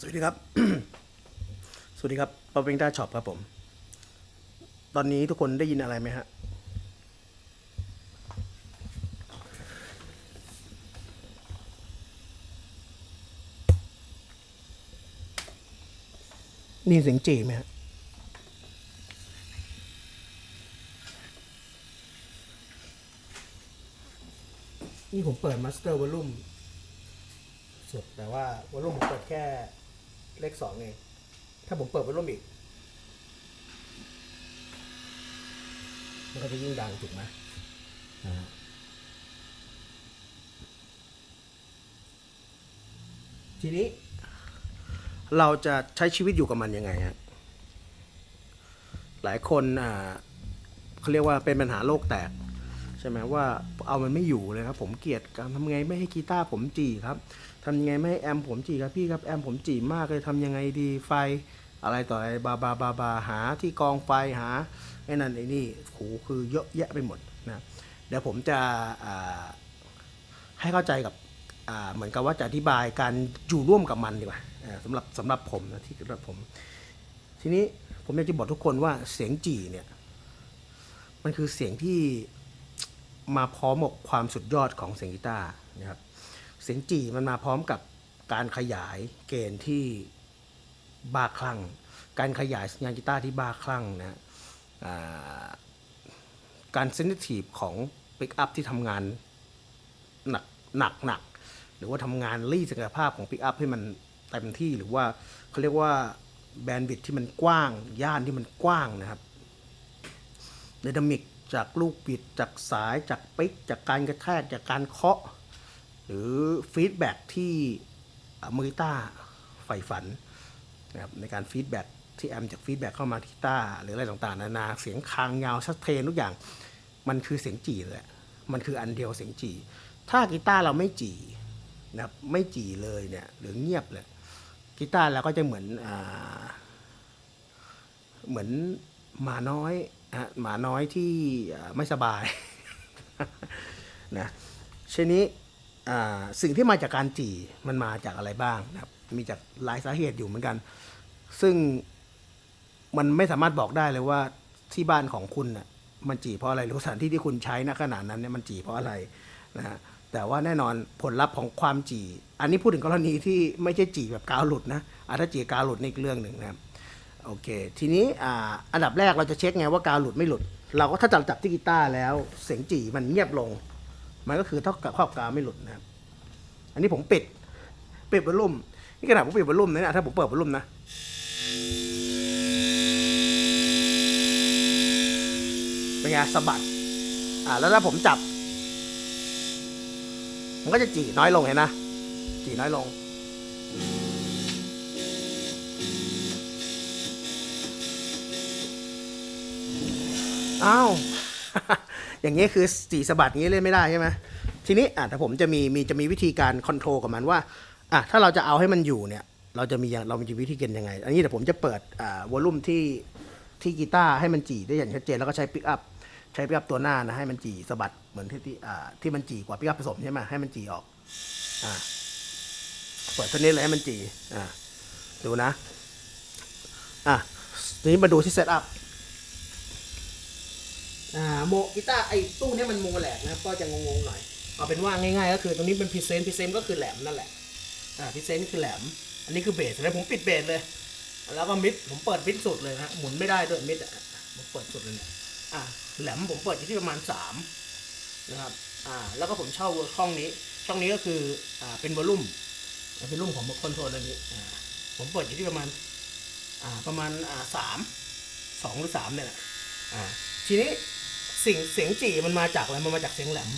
สวัสดีครับ สวัสดีครับปาเปงต้าช็อปครับผม ตอนนี้ทุกคนได้ยินอะไรไหมฮะ นี่เสียงจีไหมฮะนี่ผมเปิด Master Volume สุดแต่ว่าวอลลุ่มผมเปิดแค่ เลขสองเอง ถ้าผมเปิดวอลลุ่มอีก มันก็จะยิ่งดังถูกไหมนะฮะทีนี้ เราจะใช้ชีวิตอยู่กับมันยังไงฮะหลายคนอ่าเขาเรียกว่าเป็นปัญหาโลกแตก ใช่ไหมว่าเอามันไม่อยู่เลยครับ ผมเกลียดการทำไงไม่ให้กีตาร์ผมจีครับทำยังไงไม่ให้แอมผมจีครับพี่ครับแอมผมจีมากเลยทำยังไงดีไฟอะไรต่ออะไรบาบาบาบาหาที่กองไฟหาไอ้นั่นไอ้นี่โหคือเยอะแยะไปหมดนะเดี๋ยวผมจะให้เข้าใจกับเหมือนกับว่าจะอธิบายการอยู่ร่วมกับมันดีกว่าอ่าสำหรับสำหรับผมนะที่สำหรับผม ทีนี้ผมอยากจะบอกทุกคนว่าเสียงจีเนี่ย มันคือเสียงที่ มาพร้อมกับความสุดยอดของเสียงกีตาร์นะครับเสียงจีมันมาพร้อมกับการขยายเกณฑ์ที่บ้าคลั่ง การขยายสัญญาณกีตาร์ที่บ้าคลั่งนะการเซนซิทีฟของปิกอัพที่ทำงานหนักหนักหนักหรือว่าทำงานรีดศักยภาพของปิกอัพให้มันเต็มที่หรือว่าเขาเรียกว่าแบนด์วิดที่มันกว้าง ย่านที่มันกว้างนะครับไดนามิก จากลูกบิด จากสายจากปิกจากการกระแทกจากการเคาะ หรือฟีดแบ็กที่มือกีต้าร์ใฝ่ฝันนะครับในการฟีดแบ็กที่แอมจากฟีดแบ็กเข้ามาที่กีตาร์หรืออะไรต่างๆนานาเสียงคางยาวชัดเทนทุกอย่างมันคือเสียงจีเลยอะมันคืออันเดียวเสียงจีถ้ากีตาร์เราไม่จีนะครับไม่จีเลยเนี่ยหรือเงียบเลยกีตาร์เราก็จะเหมือนอเหมือนมาน้อย หมาน้อยที่ไม่สบายนะชนี้สิ่งที่มาจากการจี่มันมาจากอะไรบ้างนะครับมีจากหลายสาเหตุอยู่เหมือนกัน ซึ่งมันไม่สามารถบอกได้เลยว่าที่บ้านของคุณน่ะมันจี่เพราะอะไรหรือสถานที่ที่คุณใช้ณขณะนั้นเนี่ยมันจี่เพราะอะไรนะฮะแต่ว่าแน่นอนผลลัพธ์ของความจี่ อันนี้พูดถึงกรณีที่ไม่ใช่จี่แบบกาวหลุดนะอะถ้าจี่กาวหลุดนี่อีกเรื่องหนึ่งนะครับ โอเค ทีนี้อ่าอันดับแรกเราจะเช็คไงว่ากาวหลุดไม่หลุด เราก็ถ้าจับจับที่กีตาร์แล้วเสียงจี่มันเงียบลง มันก็คือเท่ากับครอบกาวไม่หลุดนะครับ อันนี้ผมปิดปิดวอลลุ่มนี่ขนาดผมปิดวอลลุ่มนะเนี่ยถ้าผมเปิดวอลลุ่มนะเป็นไงสะบัดอ่าแล้วถ้าผมจับ มันก็จะจี่น้อยลงเห็นนะจี่น้อยลง อ้าว อย่างนี้คือสีสะบัดงนี้เล่นไม่ได้ใช่ไหมทีนี้อะแต่ผมจะมีมีจะมีวิธีการคอนโทรลกับมันว่าอะถ้าเราจะเอาให้มันอยู่เนี่ย เราจะมีอย่างเรามีวิธีการยังไง อันนี้เดี๋ยวผมจะเปิดอ่าวอลลุ่มที่ที่กีตาร์ให้มันจีได้อย่างชัดเจนแล้วก็ใช้ปิกอัพใช้ปิกอัพตัวหน้านะให้มันจีสะบัดเหมือนที่ที่อ่าที่มันจีกว่าปิกอัพผสมใช่ไหมให้มันจีออกอ่าเปิดตัวนี้เลยให้มันจีอ่าดูนะอะทีนี้มาดูที่เซตอัพ อ่าโมกีตาร์ไอ้ตู้นี้มันโมแหลกนะครับ ก็จะงงๆหน่อย เอาเป็นว่าง่ายๆ ก็คือตรงนี้เป็นพรีเซนต์พรีเซนต์ก็คือแหลมนั่นแหละ อ่าพรีเซนต์คือแหลม อันนี้คือเบสแล้วผมปิดเบสเลย แล้วก็มิดผมเปิดมิดสุดเลยนะหมุนไม่ได้ด้วยมิดอะผมเปิดสุดเลยเนี่ยอ่าแหลมผมเปิดอยู่ที่ประมาณสามนะครับอ่าแล้วก็ผมเช่าช่องนี้ ช่องนี้ก็คืออ่าเป็นวอลลุ่มเป็นรุ่มของคอนโทรลอันนี้อ่าผมเปิดอยู่ที่ประมาณอ่าประมาณอ่าสามสองหรือสามเนี่ยแหละอ่าทีนี้ สิ่งเสียงจีมันมาจากอะไรมันมาจากเสียงแหลม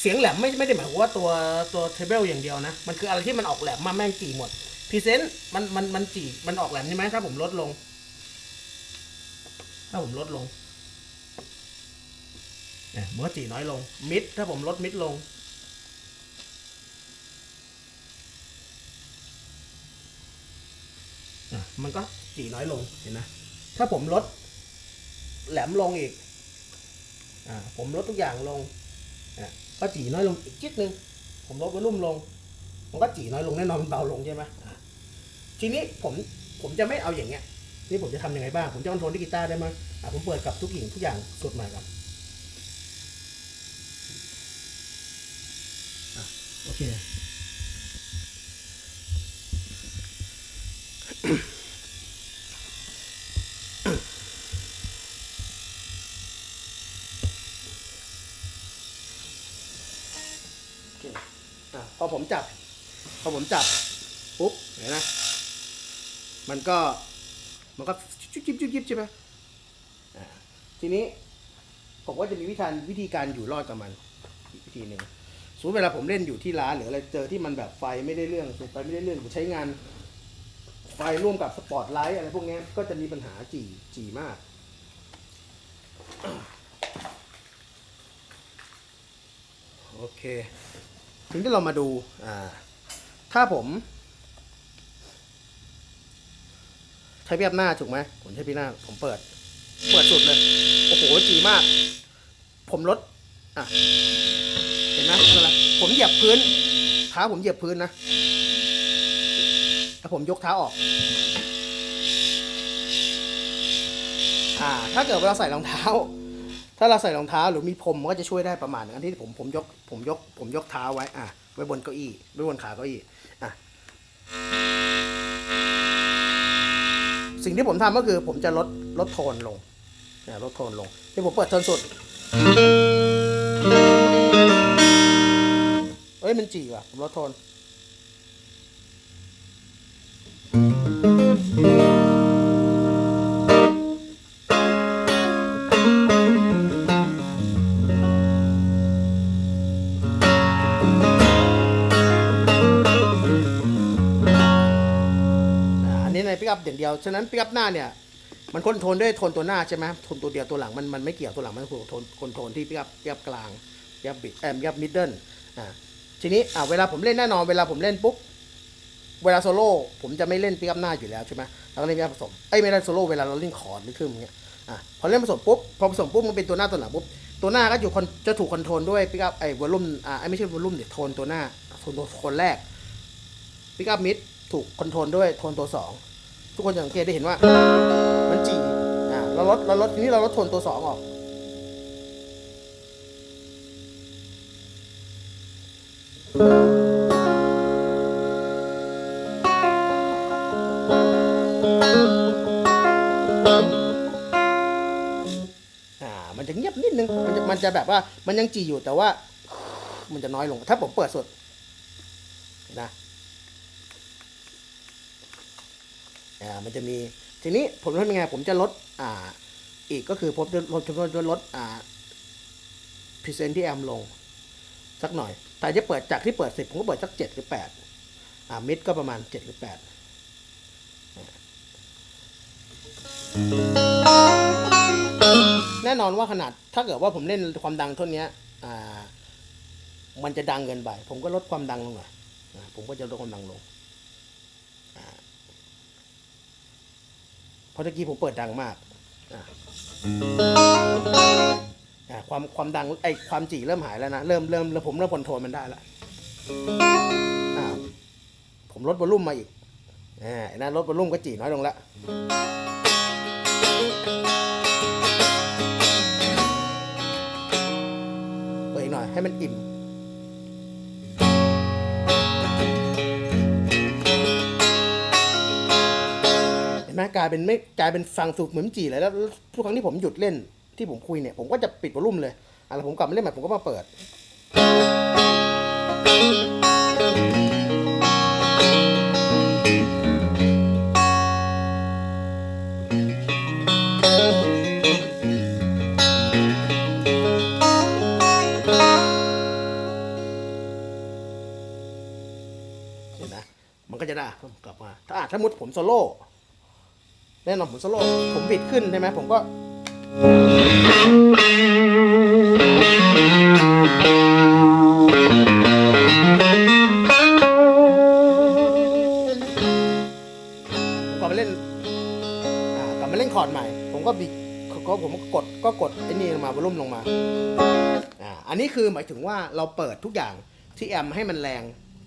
เสียงแหลมไม่ไม่ได้หมายความว่าตัวตัวเทเบิลอย่างเดียวนะ มันคืออะไรที่มันออกแหลมมาแม่งจีหมดพรีเซนต์มันมันมันจีมันออกแหลมใช่ไหมถ้าผมลดลง ถ้าผมลดลงเนี่ยมันก็จีน้อยลง มิดถ้าผมลดมิดลงอะมันก็จีน้อยลงเห็นนะถ้าผมลดแหลมลงอีก ผมลดทุกอย่างลงอะก็จีน้อยลงอีกจิดนึง ผมลดวอลลุ่มลง มันก็จีน้อยลงแน่นอนมันเบาลงใช่ไหมอะททีนี้ผมผมจะไม่เอาอย่างเงี้ยนี่ผมจะทำยังไงบ้าง ผมจะคอนโทรลที่กีตาร์ได้ไหมอะผมเปิดกับทุกอย่างทุกอย่างสดใหม่ครับอะโอเคโอเค ผมจับ พอผมจับปุ๊บเห็นไหมมันก็มันก็จุ๊บจิ๊บจุ๊บจิ๊บใช่ไหมทีนี้ผมก็จะมีวิธีวิธีการอยู่รอดกับมันอีกวิธีหนึ่งสมมติเวลาผมเล่นอยู่ที่ร้านหรืออะไรเจอที่มันแบบไฟไม่ได้เรื่องไฟไม่ได้เรื่องผมใช้งาน ไฟร่วมกับสปอตไลท์อะไรพวกนี้ก็จะมีปัญหาจี่จี่มาก โอเค ทีนี้เรามาดูอ่าถ้าผมใช้พี่อับหน้าถูกไหมผมใช้พี่หน้า ผมเปิด เปิดสุดเลย โอ้โหจีมาก ผมลดอะเห็นไหมเวลาผมเหยียบพื้นเท้าผมเหยียบพื้นนะแล้วผมยกเท้าออก อ่า ถ้าเกิดเราใส่รองเท้า ถ้าเราใส่รองเท้าหรือมีพรมมันก็จะช่วยได้ประมาณนึงอันที่ผมผมยกผมยกผมยกเท้าไว้อะไว้บนเก้าอี้ไว้บนขาเก้าอี้อะสิ่งที่ผมทำก็คือผมจะลดลดโทนลงนะลดโทนลงที่ผมเปิดโทนสุดเอ้ยมันจีว่ะผมลดโทน พอย่างเดียว ฉะนั้นปิกอัพหน้าเนี่ยมันคอนโทรลด้วยโทนตัวหน้าใช่ไหมโทนตัวเดียวตัวหลังมันมันไม่เกี่ยวตัวหลังมันคือโทนคอนโทรลที่ปิกอัพปิกอัพกลางปิกอัพบิดแอมปิกอัพมิดเดิลอ่าทีนี้อ่าเวลาผมเล่นแน่นอนเวลาผมเล่นปุ๊บเวลาโซโล่ผมจะไม่เล่นปิกอัพหน้าอยู่แล้วใช่ไหมเราก็เล่นปิกอัพผสมเอ้ไม่ได้โซโล่เวลาเราเล่นคอร์ดหรือครึ่งอย่างเงี้ยอะพอเล่นผสมปุ๊บพอผสมปุ๊บมันเป็นตัวหน้าตัวหลังปุ๊บตัวหน้าก็อยู่คอนจะถูกคอนโทรลด้วยปิกอัพไอ้วอลลุ่มอ่าไอ้ไม่ใช่วอลลุ่มเดี๋ยโทนตัวหน้าโทนตัวโทนแรกปิกอัพมิดถูกคอนโทรลด้วยโทนตัวสอง ทุกคนจะสังเกตได้เห็นว่า มันจีอ่าเราลดเราลดทีนี้เราลดโทนตัวสองออกอ่ามันจะเงียบนิดนึง มันจะมันจะแบบว่ามันยังจีอยู่แต่ว่า มันจะน้อยลง ถ้าผมเปิดสุดนะ อ่ามันจะมีทีนี้ผมทำยังไงผมจะลดอ่าอีกก็คือผมจะลดจะลดจะลดอ่าพรีเซนต์ที่แอมลง สักหน่อย แต่จะเปิดจากที่เปิดสิบผมก็เปิดสักเจ็ดหรือแปดอ่ามิดก็ประมาณเจ็ดหรือแปดแน่นอนว่าขนาดถ้าเกิดว่าผมเล่นความดังเท่านี้อ่ามันจะดังเกินไป ผมก็ลดความดังลงหน่อยผมก็จะลดความดังลง เพ ราะตะกี้ผมเปิดดังมากความความดังไอความจีเริ่มหายแล้วนะเริ่มเริ่มเริ่มผมเริ่มคอนโทรลมันได้แล้วอะผมลดวอลลุ่มมาอีกอ่านะลดวอลลุ่มก็จีน้อยลงแล้วเปิดอีกหน่อยให้มันอิ่ม กลายเป็นไม่กลายเป็นฟังสูเหมือนจีเลยแล้วทุกครั้งที่ผมหยุดเล่นที่ผมคุยเนี่ย ผมก็จะปิดวอลลุ่มเลยอะแล้วผมกลับมาเล่นใหม่ผมก็มาเปิด เห็นไหมมันก็จะได้กลับมา ถ้าอะถ้ามุดผมโซโล่ แน่นอนผมโซโล่ผมบิดขึ้นใช่ไหมผมก็ ผมกลับมาเล่นอ่ากลับมาเล่นคอร์ดใหม่ ผมก็บิดก็ผมก็กดก็กดไอ้นี่ลงมาวอลุ่มลงมาอ่าอันนี้คือหมายถึงว่าเราเปิดทุกอย่างที่แอมให้มันแรง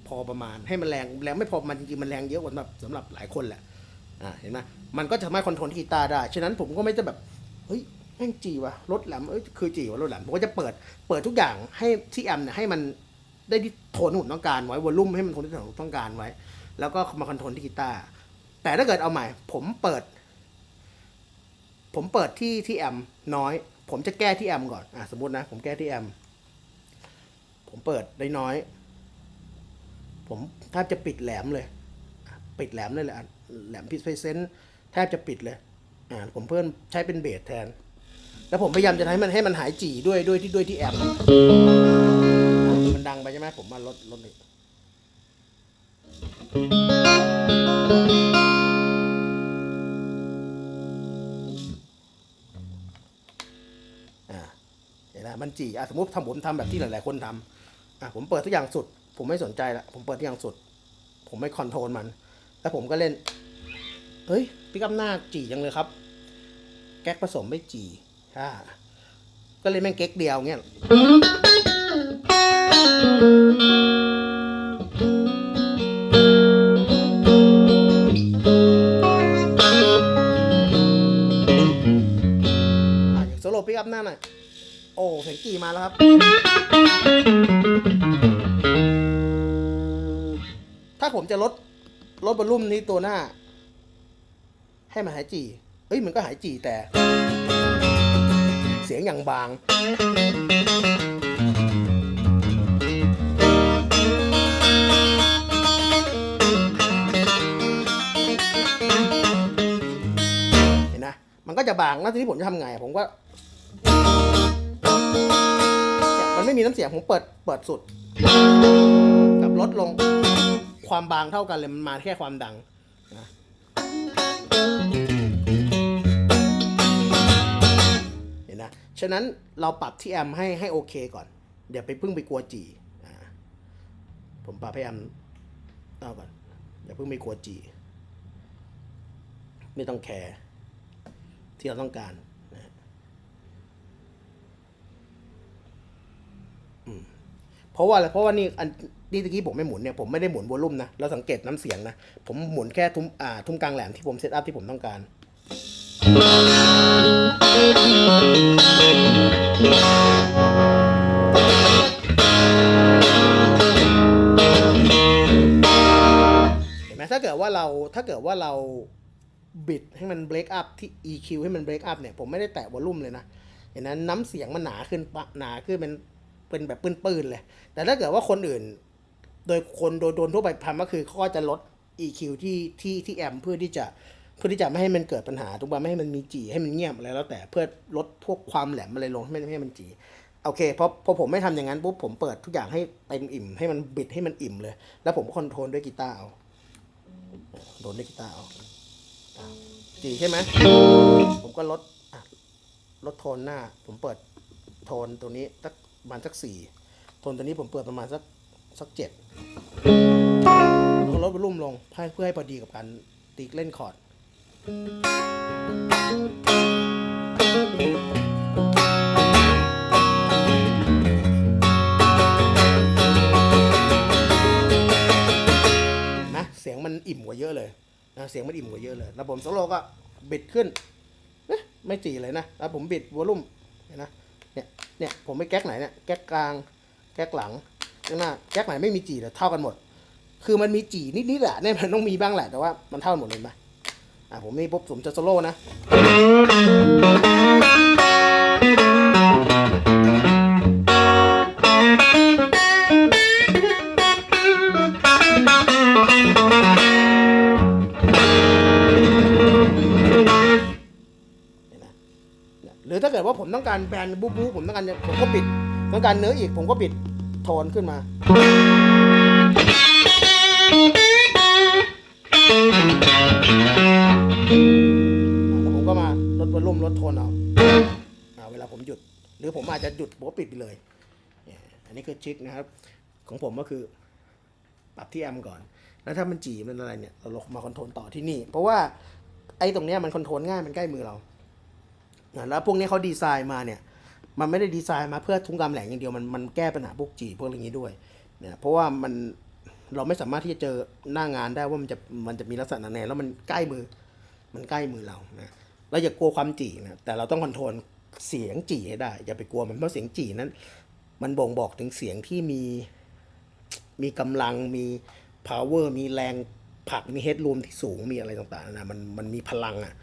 พอประมาณให้มันแรงแรงไม่พอประมาณจริงๆมันแรงเยอะกว่าสำหรับสำหรับหลายคนแหละ อ่าเห็นไหมมันก็จะสามารถคอนโทรลที่กีตาร์ได้ ฉะนั้นผมก็ไม่จะแบบเฮ้ยแม่งจีวะรถแหลมเอ้ยคือจีวะรถแหลมผมก็จะเปิดเปิดทุกอย่างให้ที่แอมเนี่ยให้มันได้ที่โทนที่ผมต้องการไว้วอลลุ่มให้มันโทนที่ผมต้องการไว้ แล้วก็มาคอนโทรลที่กีตาร์แต่ถ้าเกิดเอาใหม่ ผมเปิด ผมเปิดที่ที่แอมน้อย ผมจะแก้ที่แอมก่อนอะสมมตินะ ผมแก้ที่แอมผมเปิดได้น้อย ผมแทบจะปิดแหลมเลย ปิดแหลมเลยแหละอะ แหลมพิเซนแทบจะปิดเลยอ่าผมเพิ่มใช้เป็นเบสแทน แล้วผมพยายามจะให้มันให้มันหายจีด้วยด้วยที่ด้วยที่แอมมันดังไปใช่ไหมผมมาลดลดหนึ่งอ่าเห็นไหมมันจีอะสมมติทำผมทำแบบที่หลาย ๆ คนทำอะผมเปิดทุกอย่างสุด ผมไม่สนใจละผมเปิดทุกอย่างสุด ผมไม่คอนโทรลมัน แล้วผมก็เล่น เฮ้ยพี่กำหน้าจีจังเลยครับ แก๊กผสมไม่จีอ่าก็เลยแม่งเก๊กเดียวเงี้ยอะอย่างโซโล่พี่กำหน้าหน่อย โอ้เสียงจีมาแล้วครับ ถ้าผมจะลด บอลลุ่มนี้ตัวหน้า ให้มันหายจีเอ้ยมันก็หายจีแต่ เสียงอย่างบาง เห็นนะ มันก็จะบางแล้วทีนี้ผมจะทำไง ผมก็มันไม่มีน้ำเสียงผมเปิดเปิดสุดกับลดลง ความบางเท่ากันเลยมันมาแค่ความดังนะเห็นนะฉะนั้นเราปรับที่แอมให้ให้โอเคก่อน เดี๋ยวไปพิ่งไปกลัวจีผมปรับให้แอมป์เอาก่อนอย่าเพิ่งไปกลัวจีไม่ต้องแคร์ที่เราต้องการนะอืมเพราะว่าอะไรเพราะว่านี่อัน นี่ตะกี้ผมไม่หมุนเนี่ยผมไม่ได้หมุนวอลลุ่มนะเราสังเกตน้ำเสียงนะ ผมหมุนแค่ทุ้มอ่าทุ้มกลางแหลมที่ผมเซตอัพที่ผมต้องการ เห็นไหมถ้าเกิดว่าเราถ้าเกิดว่าเราบิดให้มันเบรกอัพที่ EQ ให้มันเบรกอัพเนี่ยผมไม่ได้แตะวอลลุ่มเลยนะเห็นนั้นน้ำเสียงมันหนาขึ้นปะหนาขึ้นเป็นเป็นแบบปื้นๆเลย แต่ถ้าเกิดว่าคนอื่น โดยคนโดยโดนทั่วไปทำก็คือเขาก็จะลด EQ ที่ที่ที่แอมเพื่อที่จะเพื่อที่จะไม่ให้มันเกิดปัญหาทุกวันไม่ให้มันมีจีให้มันเงียบอะไรแล้วแต่เพื่อลดพวกความแหลมอะไรลงไม่ให้มันจีโอเคเพราะพอผมไม่ทำอย่างนั้นปุ๊บผมเปิดทุกอย่างให้เต็มอิ่มให้มันบิดให้มันอิ่มเลย แล้วผมคอนโทรลด้วยกีตาร์เอาโดนด้วยกีตาร์เอาจีใช่ไหมผมก็ลดลดโทนหน้า ผมเปิดโทนตัวนี้สักประมาณสักสี่โทนตัวนี้ผมเปิดประมาณสักสักเจ็ด แล้วก็ลดวอลลุ่มลงเพื่อให้พอดีกับการตีเล่นคอร์ดนะเสียงมันอิ่มกว่าเยอะเลยนะเสียงมันอิ่มกว่าเยอะเลย แล้วผมโซโล่ก็บิดขึ้นเอ๊ะไม่จีเลยนะแล้วผมบิดวอลลุ่มเห็นนะเนี่ยเนี่ยผมไม่แก๊กไหนเนี่ยแก๊กกลางแก๊กหลัง ข้างหน้าแก๊กไหนไม่มีจีแต่เท่ากันหมด คือมันมีจีนิดๆแหละเนี่ยมันต้องมีบ้างแหละแต่ว่ามันเท่ากันหมดเลยไหมอะผมนี่ปุ๊บผมจะโซโล่นะเห็นไหมหรือถ้าเกิดว่าผมต้องการแบนบูบูผมต้องการผมก็ปิด ต้องการเนื้ออีกผมก็ปิด โทนขึ้นมา แล้วผมก็มาลดวอลลุ่มลดโทนเอาอ่าเวลาผมหยุด หรือผมอาจจะหยุดผมก็ปิดไปเลย อันนี้คือทริคนะครับ ของผมก็คือปรับที่แอมก่อน แล้วถ้ามันจีมันอะไรเนี่ย เราลงมาคอนโทรลต่อที่นี่ เพราะว่าไอ้ตรงเนี้ยมันคอนโทรลง่ายมันใกล้มือเรา แล้วพวกนี้เขาดีไซน์มาเนี่ย มันไม่ได้ดีไซน์มาเพื่อทุ้งกำแหลงอย่างเดียวมันมันแก้ปัญหาพวกจีพวกอะไรอย่างนี้ด้วยเนี่ยเพราะว่ามันเราไม่สามารถที่จะเจอหน้างานได้ว่ามันจะมันจะมีลักษณะไหนแล้วมันใกล้มือ มันใกล้มือเรานะเราอย่ากลัวความจีนะแต่เราต้องคอนโทรลเสียงจีให้ได้ อย่าไปกลัวมันเพราะเสียงจีนั้น มันบ่งบอกถึงเสียงที่มีมีกำลังมี power มีแรง ผักมีเฮดรูมที่สูงมีอะไรต่างๆนะมันมันมีพลังอะ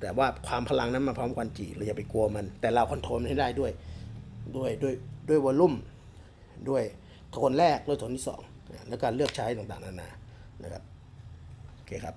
แต่ว่าความพลังนั้นมาพร้อมความจีเราอย่าไปกลัวมัน แต่เราคอนโทรลมันให้ได้ด้วยด้วยด้วยด้วยวอลลุ่มด้วยโทนแรกด้วยโทนที่สองและการเลือกใช้ต่างๆนานานะครับโอเคครับ